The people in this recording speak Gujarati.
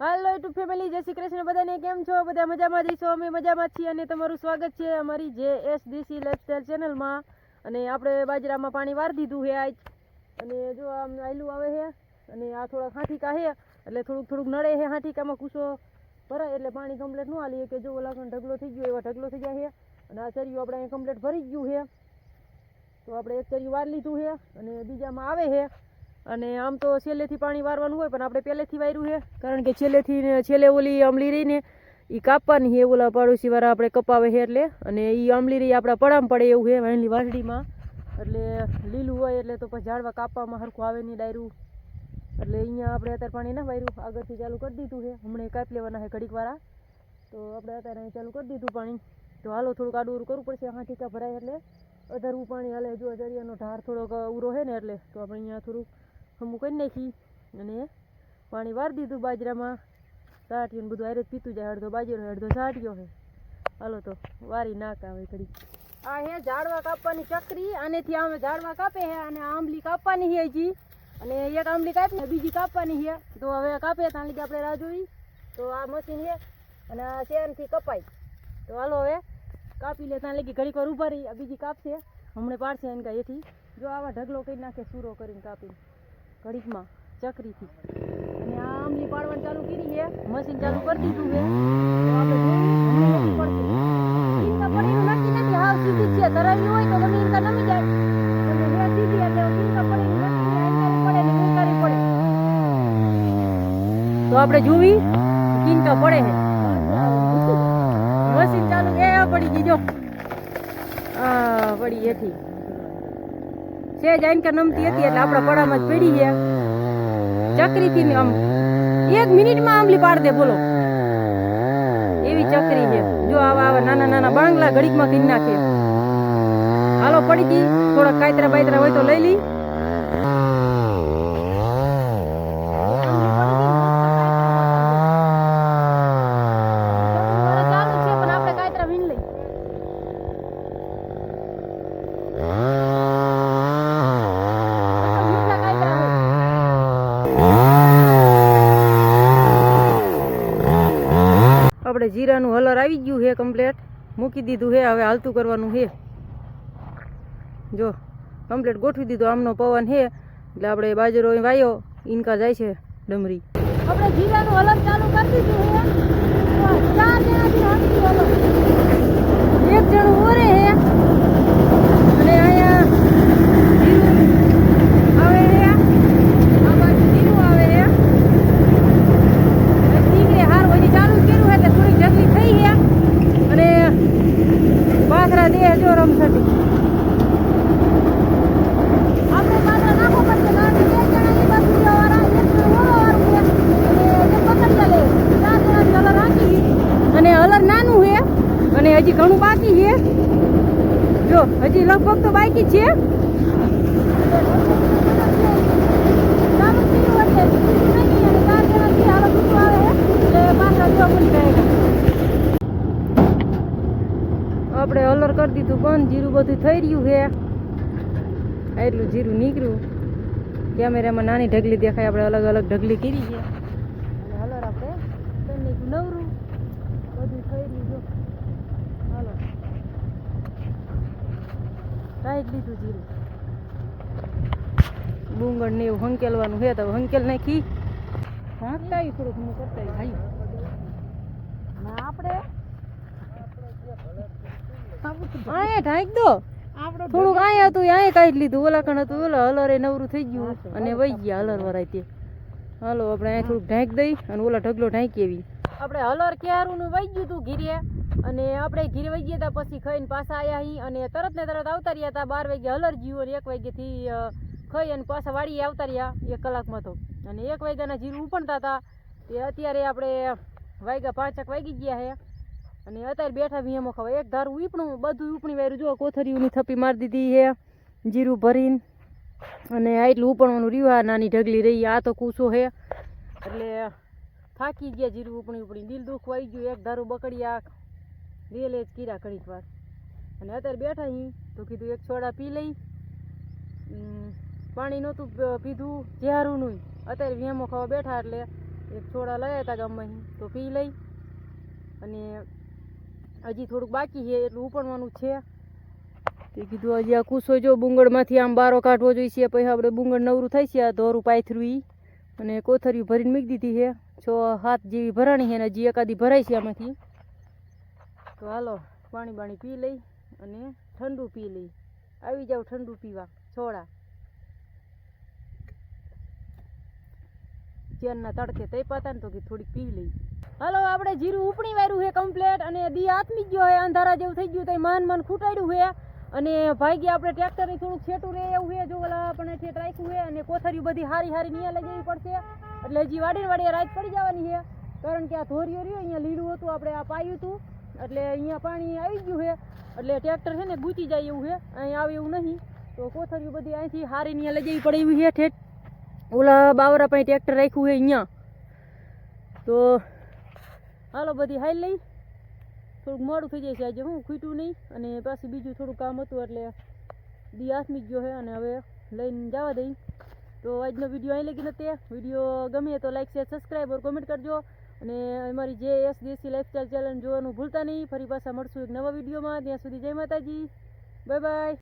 હાલો યુટ્યુબ ફેમિલી જય શ્રી કૃષ્ણ. બધાને કેમ છો? બધા મજામાં જઈશો અમે મજામાં છીએ અને તમારું સ્વાગત છે અમારી જે એસ ડીસી લાઇફસ્ટાઈલ ચેનલમાં અને આપણે બાજરામાં પાણી વાર દીધું છે આજ. અને જો આમ આયલું આવે છે, અને આ થોડા હાંઠીકા છે, એટલે થોડુંક થોડુંક નડે છે, હાંઠીકામાં કૂસો ભરાય, એટલે પાણી કમ્પ્લેટ ન હાલીએ કે જો ઓલા ઢગલો થઈ ગયો, એવા ઢગલો થઈ જાય છે. અને આ ચરિયું આપણે અહીં કમ્પ્લેટ ભરી ગયું છે. તો આપણે એક ચરિયું વાર લીધું છે, અને બીજામાં આવે છે. અને આમ તો છેલ્લેથી પાણી વારવાનું હોય, પણ આપણે પહેલેથી વાર્યું છે. કારણ કે છેલ્લેથી છેલ્લે ઓલી આમલી રહીને એ કાપવાની છે, ઓલા પાડોશી વાળા આપણે કપાવે છે એટલે. અને એ આમલી રહી આપણા પડામ પડે એવું છે વહેલી વાસળીમાં. એટલે લીલું હોય એટલે તો પછી ઝાડવા કાપવામાં સરખું આવે નહીં ડાયરું. એટલે અહીંયા આપણે અત્યારે પાણી ના વાર્યું, આગળથી ચાલુ કરી દીધું છે. હમણાં કાપી લેવાના છે ઘડીક વાળા તો આપણે અત્યારે અહીં ચાલુ કરી દીધું પાણી. તો હાલો થોડુંક આડું કરવું પડશે હા ટીકા ભરાય એટલે. અધારવું પાણી, હાલે જો દરિયાનો ઢાર થોડોક ઉરો છે ને એટલે, તો આપણે અહીંયા થોડુંક હમું કરી નાખી અને પાણી વાર દીધું બાજરામાં. સાટીયું બધું આરે પીતું જાય, અડધો બાજરો અડધો સાટ્યો હે હાલો તો વારી નાક આવે ઘડી આ હે ઝાડવા કાપવાની ચકરી, આનેથી આમ ઝાડવા કાપે હે, અને આંબલી કાપવાની છે હજી. અને એક આંબલી કાપી બીજી કાપવાની છે તો હવે કાપે ત્યાં લીધે આપણે રાહ જોઈ. તો આ મશીન છે અને આ ચેનથી કપાય. તો હાલો હવે કાપી લે ત્યાં લગી ઘડીક વાર ઊભા રહી બીજી કાપશે. હમણે પાડશે એને કાંઈ એથી. જો આવા ઢગલો કરી નાખે, સૂરો કરીને કાપીને. ઘડીકમાં ચકરીથી. અને આમ પાડવાનું ચાલુ કરી છે. મશીન ચાલુ કરી દીધું છે. તો આપણે જોવી ઈંકા પડે છે. મશીન ચાલુ, એ પડી ગઈ, જો. પડી એથી. છે જાઈન કે નમતી હતી એટલે આપણા પડામાં જ પડી ગયા. ચકરીથી ને આમ, એક મિનિટમાં આંબલી પાડ દે, બોલો. એવી ચકરી છે. જો આવા આવા નાના નાના બાંગલા ઘડીકમાં કરી નાખે. હાલો પડી ગઈ થોડા કાયતરા બાયતરા હોય તો લઈ લઈ ચાલુ છે પણ આપણે કાયતરા વીણ લઈ આપણે જીરાનું હલર આવી ગયું છે કમ્પ્લેટ મૂકી દીધું છે, હવે હાલતું કરવાનું છે. જો કમ્પ્લેટ ગોઠવી દીધું આમનો પવન છે, એટલે આપણે બાજરો વાયો ઇનકા જાય છે ડમરી. આપણે જીરાનું હલર ચાલુ કરી દીધું છે ચાર જણાથી હાંકી હલર એક જણું ઓરે છે અને અહીંયા જીરું આવે છે આ બાજુ જીરું આવે છે નીકળે હાર હોય ચાલુ કર્યું છે એટલે થોડીક ઢગલી થઈ છે અને પાથરા દે જો રમસટી આપણે પાથરા નાખો પડશે કારણ કે એક જણાની બાજુ વાળા એક જણો ઓલો વાળું છે અને એક પકડી લે ચાર જણાથી હલર રાખી અને હલર નાનું છે અને હજી ઘણું બાકી છે જો હજી લગભગ તો બાકી જ છે ચાલુ થયું એટલે બીજું નહીં અને ચાર જણાથી હાલો બીજું આવે છે એટલે પાછા તો બાકી છે. આપણે હલર કરી દીધું બંધ, જીરું બધું થઈ રહ્યું છે. એટલું જીરું નીકળ્યું. કેમેરામાં નાની ઢગલી દેખાય, આપણે અલગ અલગ ઢગલી કરી છે અને હલર આપણે કરી નાખ્યું નવરું બધું થઈ રહ્યું જો હાલો ટાઈટ લીધું જીરું. ડુંગળ ને એવું હંકેલવાનું હે તો હંકેલ નાખી. હાંકતા થોડુંક હું કરતા ભાઈ આપણે અહીંયા ઢાંક દો. થોડુંક અહીંયા હતું અહીંયા કાઢી લીધું. ઓલા કણ હતું ઓલા હલરે નવરું થઈ ગયું. અને વહી ગયા હલર વરાય તે હાલો આપણે અહીંયા થોડુંક ઢાંક દઈ અને ઓલા ઢગલો ઢાંકી એવી આપણે હલર ક્યારું વહી ગયું હતું ઘીરે. અને આપણે ઘીર વહી ગયા હતા પછી ખાઈને પાછા આવ્યા અહીં અને તરત ને તરત આવતા રહ્યા હતા બાર વાગે હલર જીવું અને એક વાગ્યાથી ખાઈ અને પાછા વાડીએ આવતા રહ્યા એક કલાકમાં તો. અને એક વાગ્યાના જીરું ઉપણતા હતા તે અત્યારે આપણે વાગ્યા પાંચક વાગી ગયા છે અને અત્યારે બેઠા વીએમો ખવાય એક ધારું ઉપણું બધું ઉપણી વાયરું, જો કોથરીઓની થપ્પી મારી દીધી છે જીરું ભરીને. અને આટલું ઉપણવાનું રીવા નાની ઢગલી રહી, આ તો કૂસો છે એટલે થાકી ગયા જીરું ઉપણી ઉપણી, દિલ દુઃખ વાઈ ગયું, એક ધારું બકડી આંખ વેલે જ કીરા ઘડીક વાર. અને અત્યારે બેઠા હી તો કીધું એક સોડા પી લઈ. પાણી નહોતું પીધું નહીં. અત્યારે વેમો ખાવા બેઠા એટલે એક છોડા લયા હતા ગામમાં તો પી લઈ. અને હજી થોડુંક બાકી છે, એટલું ઉપણવાનું છે. તે કીધું હજી આ કૂસો જો બુંગળમાંથી આમ બારો કાઢવો જોઈશે, પછી આપણે બુંગળ નવરું થાય છે, આ ધોરું પાથરું એ અને કોથરીયું ભરીને મૂકી દીધી છે. છ હાથ જેવી ભરાણી છે ને હજી એકાદી ભરાય છે આમાંથી. તો હાલો, પાણી બાણી પી લઈ અને ઠંડુ પી લઈ. આવી જાવ ઠંડુ પીવા, છોડા. ચેનના તડકે તૈપાતા ને તો કે થોડીક પી લઈ. હાલો, આપણે જીરું ઉપણી વાર્યું છે કમ્પ્લેટ અને દી આથમી ગયો છે અંધારા જેવું થઈ ગયું ત્યાં માન માન ખૂટાડ્યું છે અને ભાઈ ગયા આપણે ટ્રેક્ટરની થોડુંક છેટું રહે એવું છે જો આપણે છે રાખ્યું છે અને કોથરીઓ બધી હારી હારી નિયા લઈ જવી પડશે. એટલે હજી વાડીને વાડીએ રાત પડી જવાની છે કારણ કે આ ધોરીઓ રહ્યો, અહીંયા લીલું હતું, આપણે આ પાયું હતું. એટલે અહીંયા પાણી આવી ગયું છે. એટલે ટ્રેક્ટર છે ને ગૂંચી જાય એવું છે. અહીંયા આવે એવું નહીં. તો કોથળીઓ બધી અહીંથી હારી નિયા લઈ જવી પડે એવી છે ઠેઠ. ઓલા બાવરા પાસે ટ્રેક્ટર રાખ્યું છે અહીંયા. તો હાલો બધી હાલ લઈ. થોડુંક મોડું થઈ જાય છે આજે, હું ખૂટ્યું નહીં. અને પાછું બીજું થોડું કામ હતું એટલે દી આથમી ગયો છે અને હવે લઈને જવા દઈ. તો આજનો વીડિયો અહીં લગી નથી વીડિયો ગમે તો like share subscribe or comment કરજો. અને અમારી જે એસ દેશી લાઈફસ્ટાઈલ ચેનલ જોવાનું ભૂલતા નહીં. ફરી પાછા મળશું એક નવા વિડીયોમાં. ત્યાં સુધી જય માતાજી. Bye bye